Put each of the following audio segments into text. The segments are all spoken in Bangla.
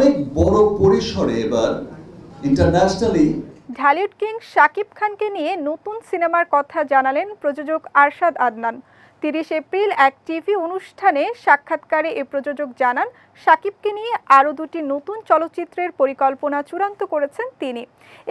অনেক বড় পরিসরে এবার ইন্টারন্যাশনালি ঢালিউড কিং শাকিব খানকে নিয়ে নতুন সিনেমার কথা জানালেন প্রযোজক আরশাদ আদনান। তিরিশ এপ্রিল এক টিভি অনুষ্ঠানে সাক্ষাৎকারে এ প্রযোজক জানান, শাকিবকে নিয়ে আরও দুটি নতুন চলচ্চিত্রের পরিকল্পনা চূড়ান্ত করেছেন তিনি।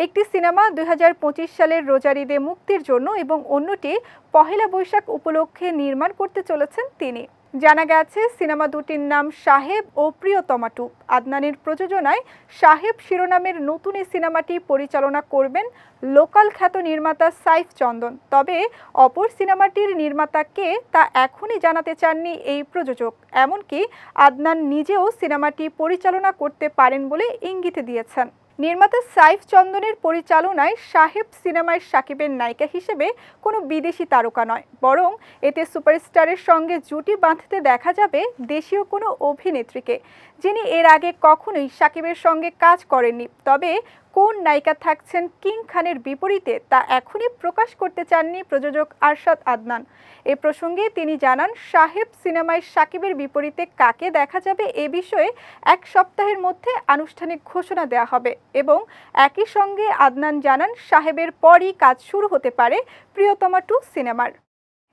একটি সিনেমা দুই হাজার পঁচিশ সালের রোজার ঈদে মুক্তির জন্য এবং অন্যটি পহেলা বৈশাখ উপলক্ষে নির্মাণ করতে চলেছেন তিনি। জানা গেছে, সিনেমা দুটির নাম সাহেব ও প্রিয়তমা টু। আদনানের প্রযোজনায় সাহেব শিরোনামের নতুন এই সিনেমাটি পরিচালনা করবেন লোকাল খ্যাত নির্মাতা সাইফ চন্দন। তবে অপর সিনেমাটির নির্মাতা কে তা এখনই জানাতে চাননি এই প্রযোজক। এমনকি আদনান নিজেও সিনেমাটি পরিচালনা করতে পারেন বলে ইঙ্গিত দিয়েছেন। নির্মাতা সাইফ চন্দনের পরিচালনায় সাহেব সিনেমায় সাকিবের নায়িকা হিসেবে কোনো বিদেশি তারকা নয়, বরং এতে সুপারস্টারের সঙ্গে জুটি বাঁধতে দেখা যাবে দেশীয় কোনো অভিনেত্রীকে, যিনি এর আগে কখনোই সাকিবের সঙ্গে কাজ করেননি। তবে কোন নায়িকা থাকছেন কিং খানের বিপরীতে তা এখনই প্রকাশ করতে চাননি প্রযোজক আরশাদ আদনান। এ প্রসঙ্গে তিনি জানান, সাহেব সিনেমায় সাকিবের বিপরীতে কাকে দেখা যাবে এ বিষয়ে এক সপ্তাহের মধ্যে আনুষ্ঠানিক ঘোষণা দেওয়া হবে। এবং একই সঙ্গে আদনান জানান সাহেবের পরই কাজ শুরু হতে পারে প্রিয়তমা টু সিনেমার।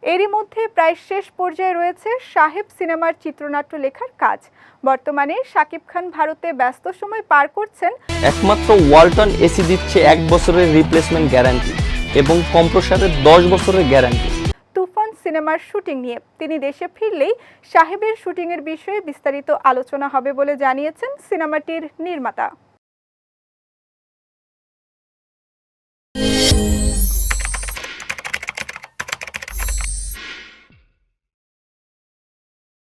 এরই মধ্যে প্রায় শেষ পর্যায়ে রয়েছে সাহেব সিনেমার চিত্রনাট্য লেখার কাজ। বর্তমানে শাকিব খান ভারতে ব্যস্ত সময় পার করছেন। একমাত্র ওয়ালটন এসি দিচ্ছে এক বছরের রিপ্লেসমেন্ট গ্যারান্টি এবং কম্প্রসারের দশ বছরের গ্যারান্টি তুফান সিনেমার শুটিং নিয়ে তিনি দেশে ফিরলেই সাহেবের শুটিংয়ের বিষয়ে বিস্তারিত আলোচনা হবে বলে জানিয়েছেন সিনেমাটির নির্মাতা। Yeah.